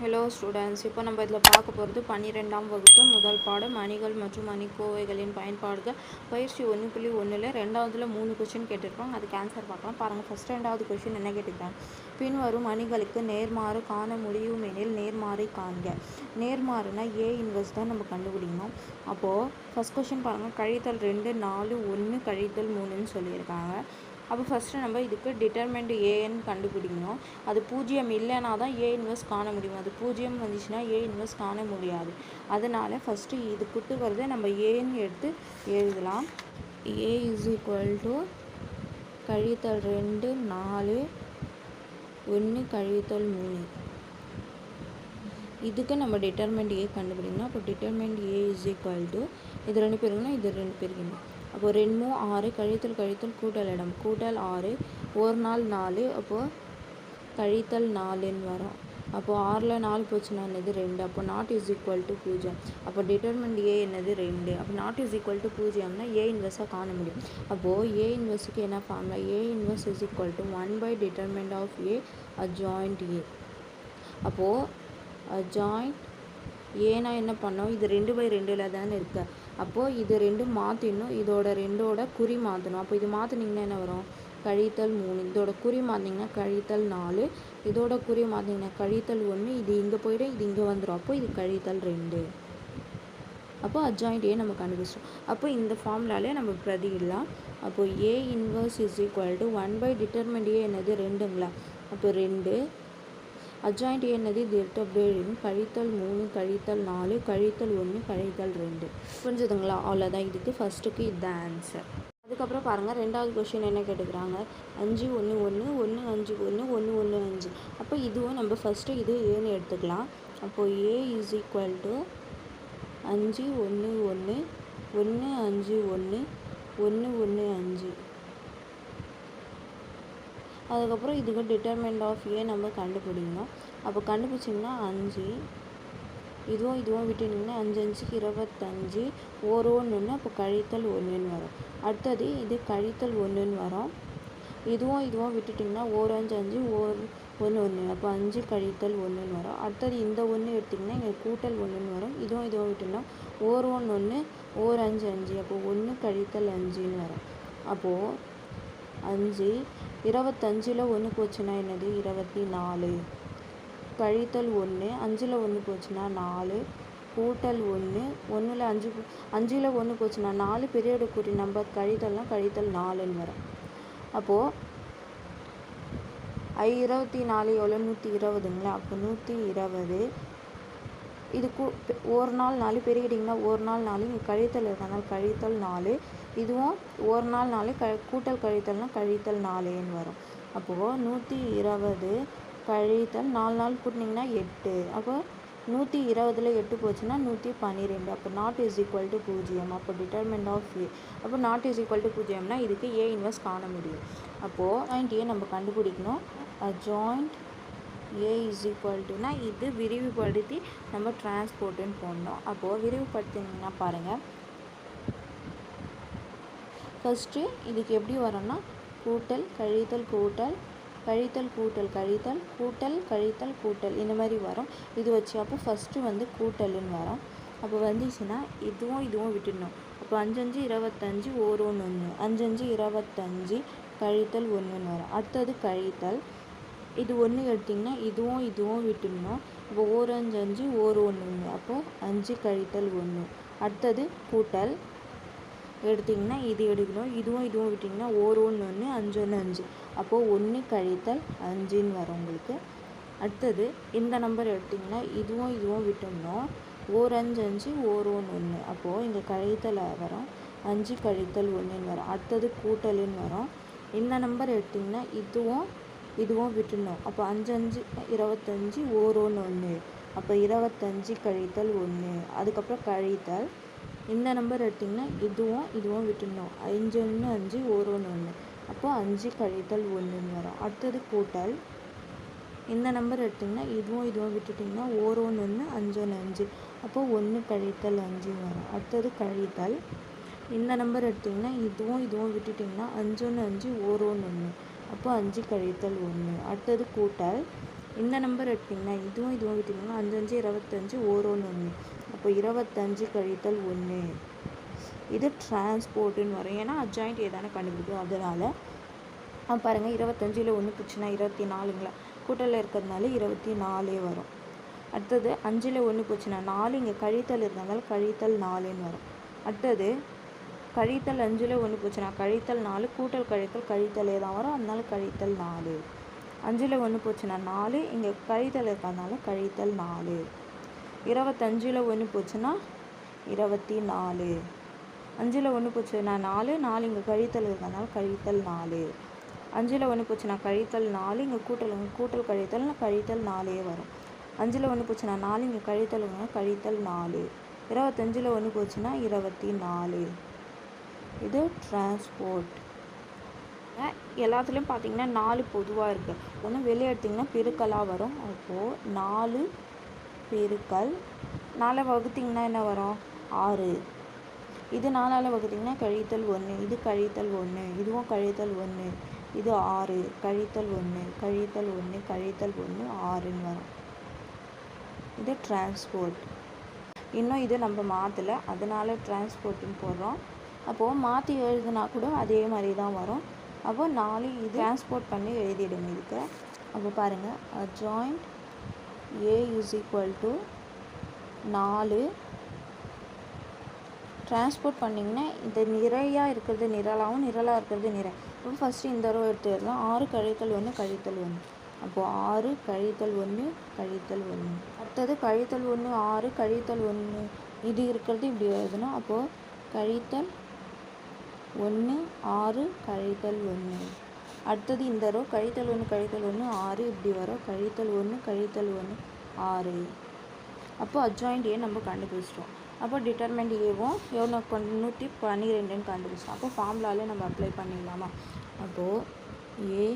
Hello students இப்போ நம்ம இதில் பார்க்க போகிறது பன்னிரெண்டாம் வகுப்பு முதல் பாடம் அணிகள் மற்றும் அணிக்கோவைகளின் பயன்பாடுகள். பயிற்சி ஒன்று புள்ளி ஒன்றில் ரெண்டாவதுல மூணு கொஷின் கேட்டிருப்பாங்க அதுக்கு ஆன்சர் பார்க்கலாம். பாருங்கள் ஃபஸ்ட் ரெண்டாவது கொஷின் என்ன கேட்டிருக்காங்க? பின்வரும் அணிகளுக்கு நேர்மாறு காண முடியும் எனில் நேர்மாறை காண்க. நேர்மாறுனா ஏ இன்வெஸ்ட் தான் நம்ம கண்டுபிடிக்கணும். அப்போது ஃபஸ்ட் கொஷின் பாருங்கள் கழித்தல் ரெண்டு நாலு ஒன்று கழித்தல் மூணுன்னு சொல்லியிருக்காங்க. அப்போ ஃபஸ்ட்டு நம்ம இதுக்கு டிட்டர்மெண்ட் ஏன்னு கண்டுபிடிக்கணும். அது பூஜ்ஜியம் இல்லைனா தான் ஏ இன்வெஸ்ட் காண முடியும். அது பூஜ்ஜியம் வந்துச்சுன்னா ஏ இன்வெஸ்ட் காண முடியாது. அதனால் ஃபஸ்ட்டு இது குட்டு நம்ம ஏன்னு எடுத்து எழுதலாம். ஏ இஸ் ஈக்குவல் டு கழித்தல் ரெண்டு நாலு ஒன்று கழித்தல் மூணு. இதுக்கு நம்ம டிட்டர்மெண்ட் ஏ கண்டுபிடிக்கணும். அப்போ determinant A is equal to இது ரெண்டு பேருக்குன்னா இது ரெண்டு அப்போது அப்போ ரெண்டும் ஆறு கழித்தல் கழித்தல் கூட்டல் இடம். கூட்டல் ஆறு ஒரு நாள் நாலு அப்போது கழித்தல் நாலுன்னு வரும். அப்போது ஆறில் நாலு போச்சுன்னா என்னது? ரெண்டு. அப்போ நாட் இஸ் ஈக்குவல் டு பூஜ்ஜியம். அப்போ டிட்டர்மெண்ட் ஏ என்னது? ரெண்டு. அப்போ நாட் இஸ் ஈக்குவல் டு பூஜ்ஜியம்னா ஏ இன்வெர்ஸாக காண முடியும். அப்போது ஏ இன்வெர்ஸுக்கு என்ன formula A inverse is equal to one by determinant of A adjoint A அப்போது அஜாயிண்ட் ஏன்னா என்ன பண்ணோம்? இது ரெண்டு பை ரெண்டில் தானே இருக்குது அப்போது இது ரெண்டும் மாற்றிடணும் இதோட ரெண்டோட குறி மாற்றணும் அப்போ இது மாற்றினீங்கன்னா என்ன வரும்? கழித்தல் மூணு. இதோட குறி மாற்றிங்கன்னா கழித்தல் நாலு. இதோட குறி மாற்றிங்கன்னா கழித்தல் ஒன்று இது இங்கே போயிடும் இது இங்கே வந்துடும் அப்போ இது கழித்தல் ரெண்டு. அப்போ அட்ஜாயிண்ட் ஏ நம்ம கண்டுபிடிச்சோம் அப்போ இந்த ஃபார்முலாலே நம்ம பிரதியிடலாம். அப்போ A inverse is equal to one by determinant A என்னது? ரெண்டுங்களா? அப்போ ரெண்டு. அட்ஜாயிண்ட் என்னது இது எடுத்து அப்படியே கழித்தல் மூணு கழித்தல் நாலு கழித்தல் ஒன்று கழித்தல் ரெண்டு. புரிஞ்சுதுங்களா? அவ்வளோதான் இதுக்கு ஃபஸ்ட்டுக்கு இதுதான் ஆன்சர் அதுக்கப்புறம் பாருங்கள் ரெண்டாவது கொஷின் என்ன கேட்டுக்கிறாங்க? அஞ்சு ஒன்று ஒன்று ஒன்று அஞ்சு ஒன்று ஒன்று ஒன்று அஞ்சு. அப்போ இதுவும் நம்ம ஃபஸ்ட்டு இது ஏன்னு எடுத்துக்கலாம். அப்போது ஏ இஸ் ஈக்குவல் டு அஞ்சு ஒன்று ஒன்று ஒன்று அஞ்சு ஒன்று ஒன்று ஒன்று அஞ்சு. அதுக்கப்புறம் இதுக்கு டிட்டர்மெண்ட் ஆஃப் ஏ நம்ம கண்டுபிடிக்கணும். அப்போ கண்டுபிடிச்சிங்கன்னா அஞ்சு. இதுவும் இதுவும் விட்டுட்டிங்கன்னா அஞ்சு அஞ்சுக்கு இருபத்தஞ்சு ஒரு ஒன்று ஒன்று அப்போ கழித்தல் ஒன்றுன்னு வரும். அடுத்தது இது கழித்தல் ஒன்றுன்னு வரும். இதுவும் இதுவும் விட்டுட்டிங்கன்னா ஒரு அஞ்சு அஞ்சு ஒரு ஒன்று ஒன்று அப்போ அஞ்சு கழித்தல் ஒன்றுன்னு வரும். அடுத்தது இந்த ஒன்று எடுத்திங்கன்னா இங்கே கூட்டல் ஒன்றுன்னு வரும். இதுவும் இதுவும் விட்டுனா ஓர் ஒன்று ஒன்று ஓர் அஞ்சு அஞ்சு. அப்போ ஒன்று கழித்தல் அஞ்சுன்னு வரும். அப்போது அஞ்சு இருபத்தஞ்சில் ஒன்று போச்சுன்னா என்னது? இருபத்தி நாலு கழித்தல் ஒன்று அஞ்சில் ஒன்று போச்சுன்னா நாலு. கூட்டல் ஒன்று ஒன்றில் அஞ்சு அஞ்சில் ஒன்று போச்சுன்னா நாலு. பெரியோட குறி நம்பர் கழித்தல்னா கழித்தல் நாலுன்னு வரும். அப்போது ஐ இருபத்தி நாலு எவ்வளோ நூற்றி இருபதுங்களா? அப்போ நூற்றி இருபது. இது கூ ஒரு நாள் நாலு பெருகிட்டிங்கன்னா ஒரு நாள் நாலு. கழித்தல் இருக்கனால கழித்தல் நாலு. இதுவும் ஒரு நாள் நாளே க கூட்டல் கழித்தல்னால் கழித்தல் நாலேன்னு வரும். அப்போது நூற்றி இருபது கழித்தல் நாலு நாள் கூட்டினீங்கன்னா எட்டு. அப்போ நூற்றி இருபதில் எட்டு போச்சுன்னா நூற்றி பன்னிரெண்டு. அப்போ நாட் இஸ் ஈக்குவல் டு பூஜ்ஜியம். அப்போ டிட்டர்மெண்ட் ஆஃப் ஏ அப்போ நாட் இஸ் ஈக்குவல் டு பூஜ்ஜியம்னா இதுக்கு ஏ இன்வெஸ்ட் காண முடியும். அப்போது பாயிண்ட் ஏ நம்ம கண்டுபிடிக்கணும். ஜாயிண்ட் ஏ இஸ் ஈக்குவல் டுனா இது விரிவுபடுத்தி நம்ம டிரான்ஸ்போர்ட்டுன்னு போடணும். அப்போது விரிவுபடுத்தினீங்கன்னா பாருங்கள் ஃபஸ்ட்டு இதுக்கு எப்படி வரும்னா கூட்டல் கழித்தல் கூட்டல் கழித்தல் கூட்டல் கழித்தல் கூட்டல் கழித்தல் கூட்டல் இந்த மாதிரி வரும். இது வச்சு அப்போ ஃபஸ்ட்டு வந்து கூட்டல்னு வரும். அப்போ வந்துச்சுன்னா இதுவும் இதுவும் விட்டுடணும். அப்போ அஞ்சஞ்சு இருபத்தஞ்சு ஒரு ஒன்று ஒன்று. அஞ்சஞ்சு இருபத்தஞ்சு கழித்தல் ஒன்றுன்னு வரும். அடுத்தது கழித்தல். இது ஒன்று எடுத்திங்கன்னா இதுவும் இதுவும் விட்டுடணும். இப்போ ஓரஞ்சு அஞ்சு அஞ்சு ஓர் ஒன்று ஒன்று. அப்போது அஞ்சு கழித்தல் ஒன்று. அடுத்தது கூட்டல். எடுத்திங்கன்னா இது எடுக்கணும் இதுவும் இதுவும் விட்டிங்கன்னா ஓர் ஒன்று ஒன்று அஞ்சு ஒன்று அஞ்சு. அப்போது ஒன்று கழித்தல் அஞ்சுன்னு வரும் உங்களுக்கு. அடுத்தது இந்த நம்பர் எடுத்திங்கன்னா இதுவும் இதுவும் விட்டோம்னா ஓர் அஞ்சு அஞ்சு ஓர் ஒன்று ஒன்று. அப்போது இங்கே கழித்தல் வரும் அஞ்சு கழித்தல் ஒன்றுன்னு வரும். அடுத்தது கூட்டலுன்னு வரும். இந்த நம்பர் எடுத்திங்கன்னா இதுவும் இதுவும் விட்டுணும் அப்போ அஞ்சு அஞ்சு இருபத்தஞ்சி ஓர் ஒன்று ஒன்று. அப்போ இருபத்தஞ்சி கழித்தல் ஒன்று. அதுக்கப்புறம் கழித்தல் இந்த நம்பர் எடுத்திங்கன்னா இதுவும் இதுவும் விட்டுடணும். அஞ்சு ஒன்று அஞ்சு ஒரு ஒன்று ஒன்று. அப்போது அஞ்சு கழித்தல் ஒன்றுன்னு வரும். அடுத்தது கூட்டல். இந்த நம்பர் எடுத்திங்கன்னா இதுவும் இதுவும் விட்டுட்டிங்கன்னா ஓர் ஒன்று ஒன்று அஞ்சு ஒன்று அஞ்சு. அப்போது ஒன்று கழித்தல் அஞ்சுன்னு வரும். அடுத்தது கழித்தல். இந்த நம்பர் எடுத்திங்கன்னா இதுவும் இதுவும் விட்டுட்டிங்கன்னா அஞ்சு ஒன்று அஞ்சு ஓர் ஒன்று ஒன்று. அப்போ அஞ்சு கழித்தல் ஒன்று. அடுத்தது கூட்டல். இந்த நம்பர் எடுத்திங்கன்னா இதுவும் இதுவும் விட்டிங்கன்னா அஞ்சு அஞ்சு இருபத்தஞ்சு ஓரோன்னு ஒன்று அப்போ இருபத்தஞ்சு கழித்தல் ஒன்று இது டிரான்ஸ்போர்ட்டுன்னு வரும். ஏன்னா அஜாயிண்ட் ஏதானே கண்டுபிடிக்கும் அதனால் பாருங்கள் இருபத்தஞ்சில் ஒன்று போச்சுன்னா இருபத்தி நாலுங்களா? கூட்டலில் இருக்கிறதுனால இருபத்தி நாலே வரும். அடுத்தது அஞ்சில் ஒன்று போச்சுன்னா நாலு இங்கே கழித்தல் இருக்கிறதுனால கழித்தல் நாலுன்னு வரும். அடுத்தது கழித்தல் அஞ்சில் ஒன்று போச்சுன்னா கழித்தல் நாலு கூட்டல் கழித்தல் கழித்தலே தான் வரும். அதனால கழித்தல் நாலு. அஞ்சில் ஒன்று போச்சுன்னா நாலு இங்கே கழித்தல் இருக்கிறதுனால கழித்தல் நாலு. இருபத்தஞ்சில் ஒன்று போச்சுன்னா இருபத்தி நாலு. அஞ்சில் ஒன்று போச்சுன்னா நாலு நாலு இங்கே கழித்தல் இருக்கிறதுனால கழித்தல் நாலு. அஞ்சில் ஒன்று போச்சுன்னா கழித்தல் நாலு இங்கே கூட்டல் கூட்டல் கழித்தல் கழித்தல் நாலே வரும். அஞ்சில் ஒன்று போச்சுன்னா நாலு இங்கே கழித்தல் கழித்தல் நாலு. இருபத்தஞ்சில் ஒன்று போச்சுன்னா இருபத்தி நாலு. இது டிரான்ஸ்போர்ட் எல்லாத்துலேயும் பார்த்தீங்கன்னா நாலு பொதுவாக இருக்குது ஒன்று வெளியே எடுத்திங்கன்னா பெருக்கலாக வரும். அப்போது நாலு பெருக்கல் நாலை வகுத்திங்கன்னா என்ன வரும்? ஆறு. இது நாலால் வகுத்திங்கன்னா கழித்தல் ஒன்று இது கழித்தல் ஒன்று இதுவும் கழித்தல் ஒன்று இது ஆறு கழித்தல் ஒன்று கழித்தல் ஒன்று கழித்தல் ஒன்று ஆறுன்னு வரும். இது டிரான்ஸ்போர்ட் இன்னும் இது நம்ம மாற்றலை அதனால் டிரான்ஸ்போர்ட்டுன்னு போடுறோம். அப்போது மாற்றி எழுதுனா கூட அதே மாதிரி தான் வரும். அப்போ நாலு இது டிரான்ஸ்போர்ட் பண்ணி எழுதிடுங்க இதுக்கு. அப்போ பாருங்கள் adjoint A is equal to நாலு. டிரான்ஸ்போர்ட் பண்ணிங்கன்னா இந்த நிறையாக இருக்கிறது நிரலாகவும் நிரலாக இருக்கிறது நிறை இப்போ ஃபஸ்ட்டு இந்த தடவை எடுத்துடலாம் ஆறு கழித்தல் ஒன்று கழித்தல் ஒன்று அப்போது ஆறு கழித்தல் ஒன்று கழித்தல் ஒன்று அடுத்தது கழித்தல் ஒன்று ஆறு கழித்தல் ஒன்று இது இருக்கிறது இப்படி எழுதணும். அப்போது கழித்தல் ஒன்று ஆறு கழித்தல் ஒன்று. அடுத்தது இந்த ரோ கழித்தல் ஒன்று கழித்தல் ஒன்று ஆறு இப்படி வரும். கழித்தல் ஒன்று கழித்தல் ஒன்று ஆறு. அப்போ அஜாயிண்ட் ஏ நம்ம கண்டுபிடிச்சிட்டோம். அப்போ டிட்டர்மெண்ட் ஏவும் எவ்வளோ நூற்றி பன்னிரெண்டுன்னு கண்டுபிடிச்சிட்டோம். அப்போ ஃபார்முலாலே நம்ம அப்ளை பண்ணிடலாமா? அப்போது A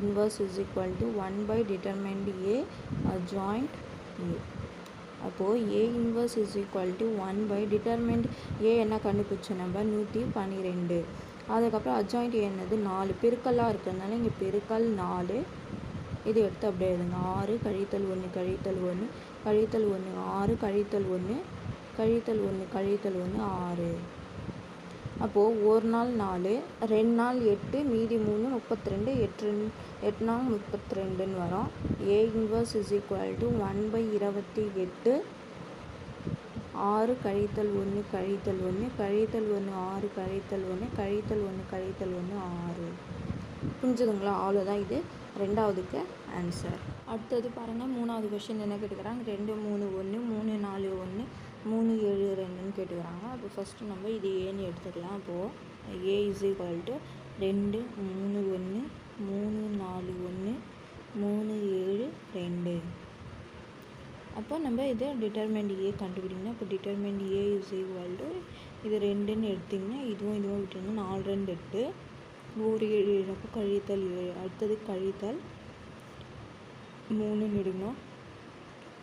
inverse is equal to one by determinant A adjoint A அப்போது A inverse is equal to one by determinant A என்ன கண்டுபிடிச்ச நம்ம நூற்றி பன்னிரெண்டு அதுக்கப்புறம் அஜாயிண்ட் என்னது? நாலு. பெருக்கல்லாக இருக்கிறதுனால இங்கே பெருக்கல் நாலு. இது எடுத்து அப்படியே எழுதுங்க. ஆறு கழித்தல் ஒன்று கழித்தல் ஒன்று கழித்தல் ஒன்று ஆறு கழித்தல் ஒன்று கழித்தல் ஒன்று கழித்தல் ஒன்று ஆறு. அப்போது ஒரு நாள் நாலு ரெண்டு நாள் எட்டு மீதி மூணு முப்பத்தி ரெண்டு எட்டு எட்டு முப்பத்தி ரெண்டுன்னு வரும். A inverse is equal to one by இருபத்தி எட்டு. ஆறு கழித்தல் ஒன்று கழித்தல் ஒன்று கழித்தல் ஒன்று ஆறு கழித்தல் ஒன்று கழித்தல் ஒன்று கழித்தல் ஒன்று ஆறு. புரிஞ்சுதுங்களா? அவ்வளோதான் இது. ரெண்டாவதுக்கு ஆன்சர் அடுத்தது பாருங்கள் மூணாவது கொஷின் என்ன கேட்டுக்கிறாங்க? ரெண்டு மூணு ஒன்று மூணு நாலு ஒன்று மூணு ஏழு ரெண்டுன்னு கேட்டுக்கிறாங்க. அப்போ ஃபஸ்ட்டு நம்ம இது ஏன்னு எடுத்துக்கலாம். அப்போது ஏ இஸ் ஈக்குவல் டு ரெண்டு மூணு ஒன்று மூணு நாலு ஒன்று மூணு ஏழு ரெண்டு. அப்போ நம்ம இதை டிட்டர்மெண்ட் ஏ கண்டுபிடிங்கன்னா இப்போ determinant A is equal to இது ரெண்டுன்னு எடுத்திங்கன்னா இதுவும் இதுவும் விட்டிங்கன்னா நாலு ரெண்டு எட்டு. ஒரு ஏழு ஏழு. அப்போ கழித்தல் ஏழு. அடுத்தது கழித்தல் மூணுன்னு எடுக்கணும்.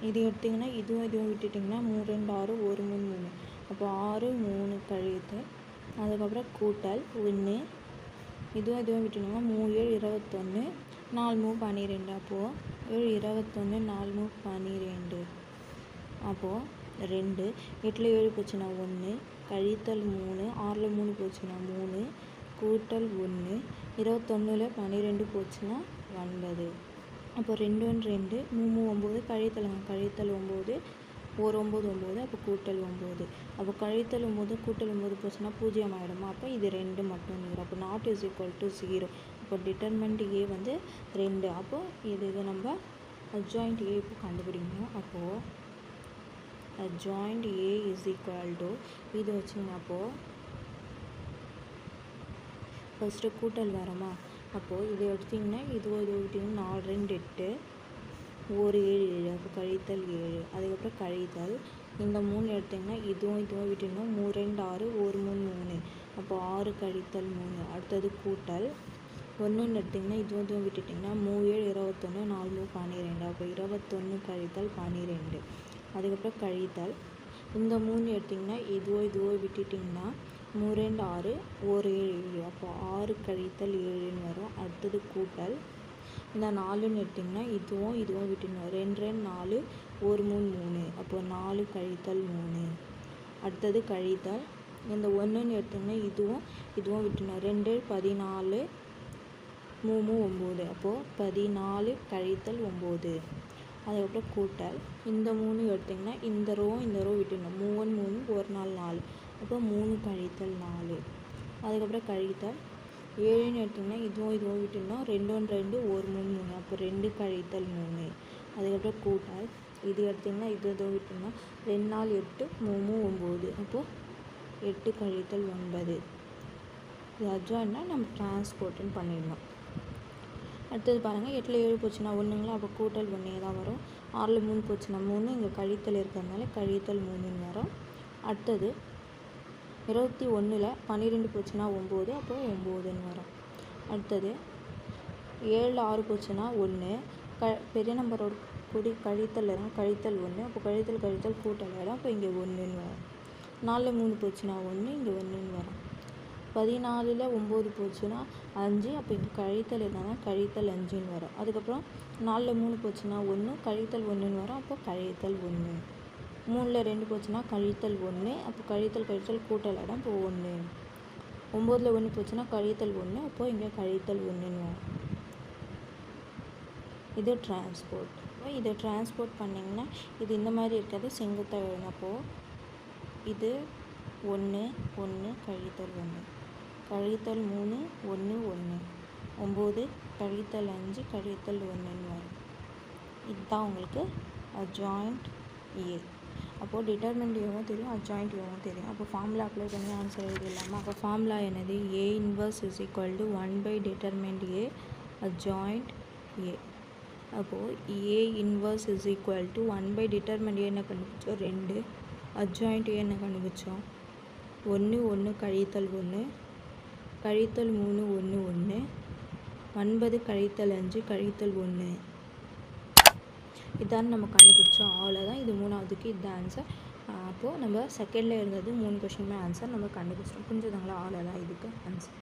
இது எடுத்திங்கன்னா இதுவும் இதுவும் விட்டுட்டிங்கன்னா மூணு ரெண்டு ஆறு ஒரு மூணு மூணு. அப்போ ஆறு மூணு கழித்தல் அதுக்கப்புறம் கூட்டல் ஒன்று இதுவும் இதுவும் விட்டுட்டிங்கன்னா மூணு ஏழு இருபத்தொன்று நாலு மூணு பன்னிரெண்டு. அப்போது ஏழு இருபத்தொன்று நாலு மூணு பன்னிரெண்டு. அப்போது ரெண்டு. எட்டில் ஏழு போச்சுன்னா ஒன்று கழித்தல் மூணு ஆறில் மூணு போச்சுன்னா மூணு. கூட்டல் ஒன்று இருபத்தொன்னில் பன்னிரெண்டு போச்சுன்னா ஒன்பது. அப்போ ரெண்டு ஒன்று ரெண்டு. மூணு ஒம்பது கழித்தல் கழித்தல் ஒம்பது ஒரு ஒம்பது ஒம்பது அப்போ கூட்டல் ஒம்பது. அப்போ கழித்தல் ஒம்பது கூட்டல் ஒம்பது போச்சுன்னா பூஜ்ஜியம் ஆகிடுமா அப்போ இது ரெண்டு மட்டும் வரும் அப்போ not is equal to zero அப்போ டிட்டர்மெண்ட் ஏ வந்து ரெண்டு. அப்போது இது இது நம்ம அட்ஜாயிண்ட் ஏ இப்போ கண்டுபிடிக்கணும். அப்போது adjoint A is equal to இது வச்சுங்க அப்போது ஃபஸ்ட்டு கூட்டல் வரமா? அப்போது இது எடுத்திங்கன்னா இது இது எடுத்திங்கன்னா நாலு ரெண்டு எட்டு. ஒரு ஏழு ஏழு அப்போ கழித்தல் ஏழு. அதுக்கப்புறம் கழித்தல். இந்த மூணு எடுத்திங்கன்னா இதுவும் இதுவும் விட்டிங்கன்னா மூணு ரெண்டு ஆறு ஒரு மூணு மூணு. அப்போ ஆறு கழித்தல் மூணு. அடுத்தது கூட்டல். ஒன்றுன்னு எடுத்திங்கன்னா இதுவும் இதுவும் விட்டுட்டிங்கன்னா மூணு ஏழு இருபத்தொன்று நாலு மூணு பன்னிரெண்டு. அப்போ இருபத்தொன்று கழித்தல் பன்னிரெண்டு. அதுக்கப்புறம் கழித்தல். இந்த மூணு எடுத்திங்கன்னா இதுவோ இதுவோ விட்டுட்டிங்கன்னா மூணு ரெண்டு ஆறு ஒரு ஏழு ஏழு. அப்போ ஆறு கழித்தல் ஏழுன்னு வரும். அடுத்தது கூட்டல். இந்த நாலுன்னு எடுத்திங்கன்னா இதுவும் இதுவும் விட்டுணும் ரெண்டு ரெண்டு நாலு ஒரு மூணு மூணு. அப்போ நாலு கழித்தல் மூணு. அடுத்தது கழித்தல். இந்த ஒன்றுன்னு எடுத்திங்கன்னா இதுவும் இதுவும் விட்டுடணும். ரெண்டு பதினாலு மூணு ஒம்பது. அப்போது பதினாலு கழித்தல் ஒம்பது. அதுக்கப்புறம் கூட்டல். இந்த மூணு எடுத்திங்கன்னா இந்த ரோ இந்த ரோ விட்டுணும் மூணு மூணு ஒரு நாள் நாலு. அப்போ மூணு கழித்தல் நாலு. அதுக்கப்புறம் கழித்தல். ஏழுன்னு எடுத்தோம்னா இதுவும் இதுவும் விட்டுடணும். ரெண்டு ஒன்று ரெண்டு ஒரு மூணு மூணு. அப்போ ரெண்டு கழித்தல் மூணு. அதுக்கப்புறம் கூட்டல் இது எடுத்திங்கன்னா இது இதுவும் விட்டோம்னா ரெண்டு நாள் எட்டு மூணு ஒம்பது. அப்போது எட்டு கழித்தல் ஒன்பது. இது அட்ஜாயின்னா நம்ம டிரான்ஸ்போர்ட்டுன்னு பண்ணிடலாம் அடுத்தது பாருங்கள் எட்டில் ஏழு போச்சுன்னா ஒன்றுங்களா அப்போ கூட்டல் ஒன்றே தான் வரும். ஆறில் மூணு போச்சுன்னா மூணு. இங்கே கழித்தல் இருக்கிறதுனால கழித்தல் மூணுன்னு வரும். அடுத்தது இருபத்தி ஒன்றில் பன்னிரெண்டு போச்சுன்னா ஒம்பது அப்போ ஒம்போதுன்னு வரும். அடுத்தது ஏழில் ஆறு போச்சுன்னா ஒன்று க பெரிய நம்பரோட குடி கழித்தல் இடம் கழித்தல் ஒன்று அப்போ கழித்தல் கழித்தல் கூட்டல் இடம் அப்போ இங்கே ஒன்றுன்னு வரும். நாலில் மூணு போச்சுன்னா ஒன்று இங்கே ஒன்றுன்னு வரும். பதினாலில் ஒம்பது போச்சுன்னா அஞ்சு அப்போ இங்கே கழித்தல் என்னன்னா கழித்தல் அஞ்சுன்னு வரும். அதுக்கப்புறம் நாலில் மூணு போச்சுன்னா ஒன்று கழித்தல் ஒன்றுன்னு வரும். அப்போ கழித்தல் ஒன்று மூணில் ரெண்டு போச்சுன்னா கழித்தல் ஒன்று அப்போ கழித்தல் கழித்தல் கூட்டல் இடம் இப்போ ஒன்று ஒம்போதில் ஒன்று போச்சுன்னா கழித்தல் ஒன்று அப்போது இங்கே கழித்தல் ஒன்றுன்னு இது டிரான்ஸ்போர்ட் இதை டிரான்ஸ்போர்ட் பண்ணிங்கன்னா இது இந்த மாதிரி இருக்காது செங்குத்தாக எழுதினப்போ இது ஒன்று ஒன்று கழித்தல் ஒன்று கழித்தல் மூணு ஒன்று ஒன்று ஒம்பது கழித்தல் அஞ்சு கழித்தல் ஒன்றுன்னு வரும். இதுதான் உங்களுக்கு ஜாயிண்ட் ஏ அப்போது டிட்டர்மெண்ட் ஏவும் தெரியும் அட்ஜாயிண்ட் ஏவும் தெரியும். அப்போ ஃபார்முலா அப்ளை பண்ணி ஆன்சர் எழுதிடலாமா? அப்போ ஃபார்முலா என்னது? A inverse is equal to one by determinant A adjoint A அப்போது A inverse is equal to one by determinant A என்ன கண்டுபிடிச்சோம்? ரெண்டு. அட்ஜாயிண்ட் ஏ என்ன கண்டுபிடிச்சோம்? ஒன்று ஒன்று கழித்தல் ஒன்று கழித்தல் மூணு ஒன்று ஒன்று ஒன்பது கழித்தல் அஞ்சு கழித்தல் ஒன்று இதான் நம்ம கண்டுபிடிச்சோம். அவ்வளோதான் இது மூணாவதுக்கு இதுதான் ஆன்சர் அப்போது நம்ம செகண்டில் இருந்தது மூணு கொஷினுமே ஆன்சர் நம்ம கண்டுபிடிச்சோம் புரிஞ்சுதுங்களா? அவ்வளோதான் இதுக்கு ஆன்சர்